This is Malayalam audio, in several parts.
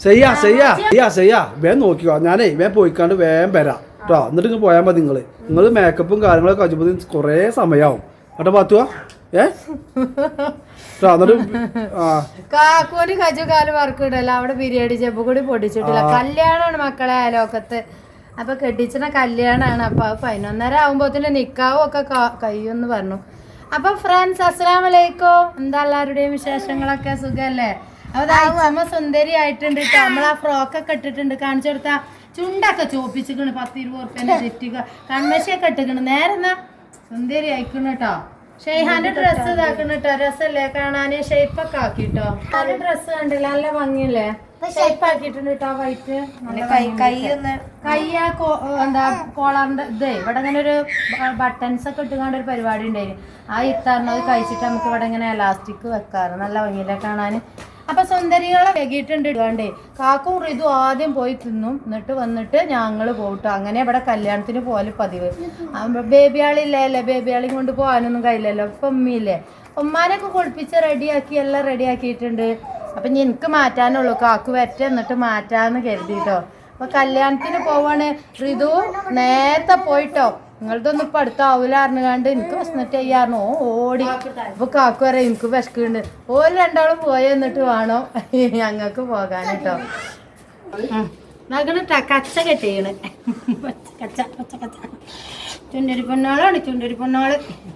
ചെയ്യാ ചെയ്യാ ചെയ്യാ ചെയ്യാ വേഗം നോക്കിക്കോ. ഞാനേ വേഗം പോയിക്കാണ്ട് വേഗം വരാം കേട്ടോ എന്നിട്ട് ഇങ്ങ് പോയാൽ മതി നിങ്ങൾ നിങ്ങൾ മേക്കപ്പും കാര്യങ്ങളൊക്കെ കഴിയുമ്പോൾ കുറേ സമയമാവും കേട്ടോ പാത്തുവാ ഏ? ആ. കാക്കൂന് കജു കാൽ വർക്കിടല്ല അവിടെ ബിരിയാണി ചെമ്പ് കൂടി പൊടിച്ചിട്ടില്ല. കല്യാണമാണ് മക്കളെ അയലോക്കത്ത് അപ്പൊ കെട്ടിച്ചിന കല്യാണമാണ് അപ്പൊ പതിനൊന്നര ആകുമ്പോത്തിന് നിക്കാവും ഒക്കെ കഴിയുമെന്ന് പറഞ്ഞു. അപ്പൊ ഫ്രണ്ട്സ് അസ്സലാം വലൈക്കും എന്താ എല്ലാവരുടെയും വിശേഷങ്ങളൊക്കെ? സുഖല്ലേ? അമ്മ സുന്ദരി ആയിട്ടുണ്ട് ട്ടോ. ഫ്രോക്ക് ഫ്രോക്കൊക്കെ ഇട്ടിട്ടുണ്ട്. കാണിച്ചു കൊടുത്താ ചുണ്ടൊക്കെ ചോപ്പിച്ചിക്കണ് പത്ത് ഇരുപത് ഉറുപ്പ്യന്റെ തെറ്റുക കൺമശിയൊക്കെ ഇട്ടിക്കണ് നേരെ എന്നാ സുന്ദരി അയക്കണ കേട്ടോ ഷെയ്ഹാന്റെ ഡ്രസ്സ് ഇതാക്കണ കേട്ടോ രസല്ലേ കാണാന്? ഷേപ്പൊക്കെ ആക്കിട്ടോ നല്ല ഡ്രസ്സ് കണ്ടില്ല? നല്ല ഭംഗിയല്ലേ? ഷേപ്പ് ആക്കിയിട്ടുണ്ട് കേട്ടോ വൈറ്റ്. എന്താ കോളറിന്റെ ഇതേ ഇവിടെ ഇങ്ങനെ ഒരു ബട്ടൺസ് ഒക്കെ ഇട്ടുകൊണ്ട് ഒരു പരിപാടി ഉണ്ടായിരുന്നു ആ ഇത്തറിനത് കഴിച്ചിട്ട് നമുക്ക് ഇവിടെ ഇങ്ങനെ ഇലാസ്റ്റിക് വെക്കാറ്. നല്ല ഭംഗിയിലെ കാണാൻ അപ്പൊ സുന്ദരികളെ വെകിയിട്ടുണ്ട് ഇടുകണ്ടേ കാക്കും ഋതു ആദ്യം പോയി തിന്നും. എന്നിട്ട് വന്നിട്ട് ഞങ്ങൾ പോട്ടോ. അങ്ങനെ ഇവിടെ കല്യാണത്തിന് പോലെ പതിവ്. ബേബി ആളില്ലേ അല്ലേ? ബേബി ആളെയും കൊണ്ട് പോകാനൊന്നും കഴിയില്ലല്ലോ. ഇപ്പൊ ഉമ്മയില്ലേ? ഉമ്മാനൊക്കെ കുളിപ്പിച്ച് റെഡിയാക്കി എല്ലാം റെഡിയാക്കിയിട്ടുണ്ട് അപ്പൊ ഇനി എനിക്ക് മാറ്റാനുള്ളൂ. കാക്കു വരട്ടെ എന്നിട്ട് മാറ്റാന്ന് കരുതിട്ടോ. അപ്പൊ കല്യാണത്തിന് പോവാണ്. ഋതു നേരത്തെ പോയിട്ടോ. നിങ്ങളതൊന്നും ഇപ്പം അടുത്താവൂലാറിന് കണ്ട് എനിക്ക് വിശന്നിട്ട് ചെയ്യാറുണ്ട് ഓ ഓടി. അപ്പൊ കാക്കു പറയാം എനിക്ക് വിശക്കുന്നുണ്ട്. ഓര് രണ്ടാളും പോയി എന്നിട്ട് വേണോ ഞങ്ങൾക്ക് പോകാൻ കേട്ടോ കച്ച കെട്ടിയാണ് കച്ച കച്ച കച്ച. ചുണ്ടരി പൊന്നാളാണ് ചുണ്ടരി പൊന്നാൾ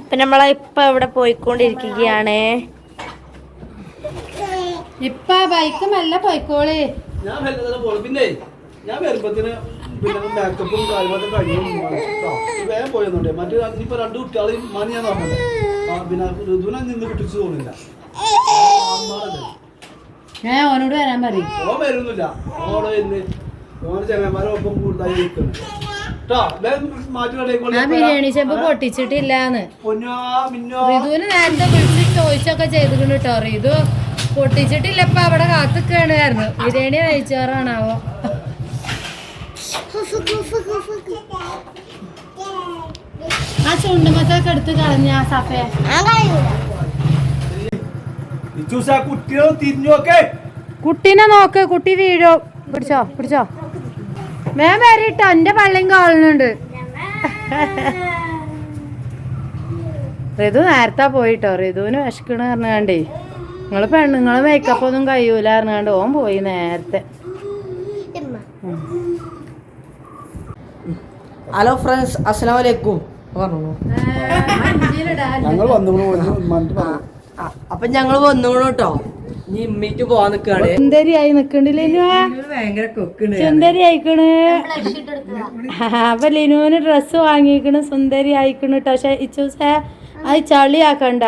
അപ്പൊ നമ്മളെ ഇപ്പം ഇവിടെ പോയിക്കൊണ്ടിരിക്കുകയാണ്. ഇപ്പൊ ബൈക്ക് മെല്ലെ പോയിക്കോളേ. ഞാൻ പോലെ പിന്നെ ഞാൻ വരുമ്പത്തിന് പിന്നെ ബാക്കപ്പും കാര്യങ്ങളൊക്കെ കഴിയും കേട്ടോ. വേഗം പോയെന്നുണ്ടേ മറ്റേ രണ്ട് കുട്ടികളെയും മണി ഞാൻ പറഞ്ഞത് ആ പിന്നെ ഋതുവിനെ നിന്ന് കിട്ടിച്ചു തോന്നില്ല. ഞാൻ ഓനോട് വരാൻ പറയും. ഓൻ വരുന്നില്ല. ഓൾ ഇന്ന് ഓന് ചെങ്ങന്മാരെ ഒപ്പം കൂടുതലായി നിൽക്കുന്നു കേട്ടോ വേഗം ഞാൻ ബിരിയാണി ചെമ്പ് പൊട്ടിച്ചിട്ടില്ലാന്ന്. റിതുവിന് നേരത്തെ വിളിച്ച് ചോദിച്ചൊക്കെ ചെയ്തിട്ടുണ്ട് കേട്ടോ റിതു പൊട്ടിച്ചിട്ടില്ല ഇപ്പൊ അവിടെ കേണായിരുന്നു ബിരിയാണി കഴിച്ചാറാണാവോ ആ ചുണ്ടുമത്തൊക്കെ എടുത്ത് കളഞ്ഞ ആ സഫേ ഇച്ചൂസ് ആ കുട്ടിയെ തിരിഞ്ഞു നോക്കേ. കുട്ടീനെ നോക്ക് കുട്ടി വീഴോ. പിടിച്ചോ പിടിച്ചോ. മേം വരിട്ടോ എന്റെ പള്ളിയും കാണുന്നുണ്ട് ഋതു നേരത്തെ പോയിട്ടോ ഋതുവിന് വിശക്കണ പറഞ്ഞാണ്ടേ. നിങ്ങൾ പെണ്ണുങ്ങൾ മേക്കപ്പ് ഒന്നും കഴിയൂല അറിഞ്ഞാണ്ട് ഓൻ പോയി നേരത്തെ. ഹലോ ഫ്രണ്ട്സ് അസ്സലാമു അലൈക്കും. പറഞ്ഞു ഞങ്ങൾ അപ്പൊ ഞങ്ങൾ വന്നു കേട്ടോ ഇനി ഇമ്മീറ്റ് പോവാൻ നിക്കാണ്. സുന്ദരിയായി നിക്കണ്ടില്ല ഭയങ്കര കൊക്കാണ്. സുന്ദരി ആയിക്കണ് അപ്പൊ ലിനുവിന് ഡ്രസ്സ് വാങ്ങിക്കണ് സുന്ദരി ആയിക്കണ് കേട്ടോ പക്ഷെ ഇച്ചൂസേ അത് ചളിയാക്കണ്ട.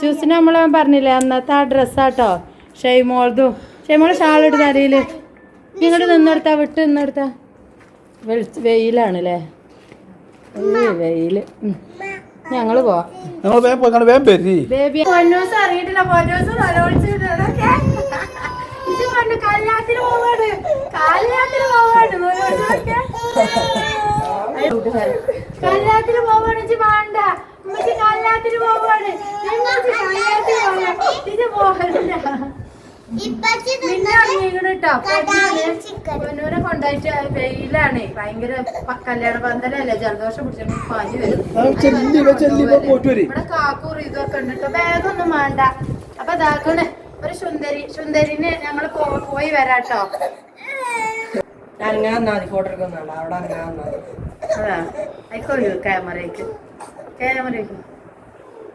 ചൂസിന് നമ്മൾ പറഞ്ഞില്ലേ അന്നത്തെ ആ ഡ്രസ്സാട്ടോ ഷെയ്മോളതും ഷെയ്മോൾ ഷാളിട്ട് തരയിൽ നിങ്ങോട്ട് നിന്നെടുത്താ വിട്ട് നിന്നെടുത്താ. വെളിച്ച് വെയിലാണ് അല്ലേ വെയിൽ. ഞങ്ങൾ പോവാം. ബേബി. പൊന്നൂസ് അറിയിട്ടില്ല പൊന്നൂസ് കല്യാണത്തിന് പോവാണ്. കല്യാണത്തിന് പോവാണ്. കല്യാണത്തിന് വേണ്ട. കല്യാണത്തിന് പോവാണ് ഇത് പോകണ്ട പിന്നെ ഇറങ്ങിക്കണ് ട്ടോ. പൊന്നൂനെ കൊണ്ടായിട്ട് വെയിലാണ്. ഭയങ്കര കല്യാണ പന്തലല്ലേ? ജലദോഷം പിടിച്ചു പാഞ്ഞു വരും. ഇവിടെ കാക്കൂർ ഇതൊക്കെ ഉണ്ട് കേട്ടോ ബാഗൊന്നും വേണ്ട അപ്പൊ ഇതാക്കണ്. ഒരു സുന്ദരി. സുന്ദരിന് ഞങ്ങൾ പോയി വരാട്ടോ. അങ്ങനെ വന്നാൽ ഫോട്ടോ എടുക്കുന്നുണ്ട്. അവിടെ അങ്ങനെ വന്നാൽ മതി. അതാ. ആയിക്കോളൂ ക്യാമറയ്ക്ക് ക്യാമറയ്ക്ക്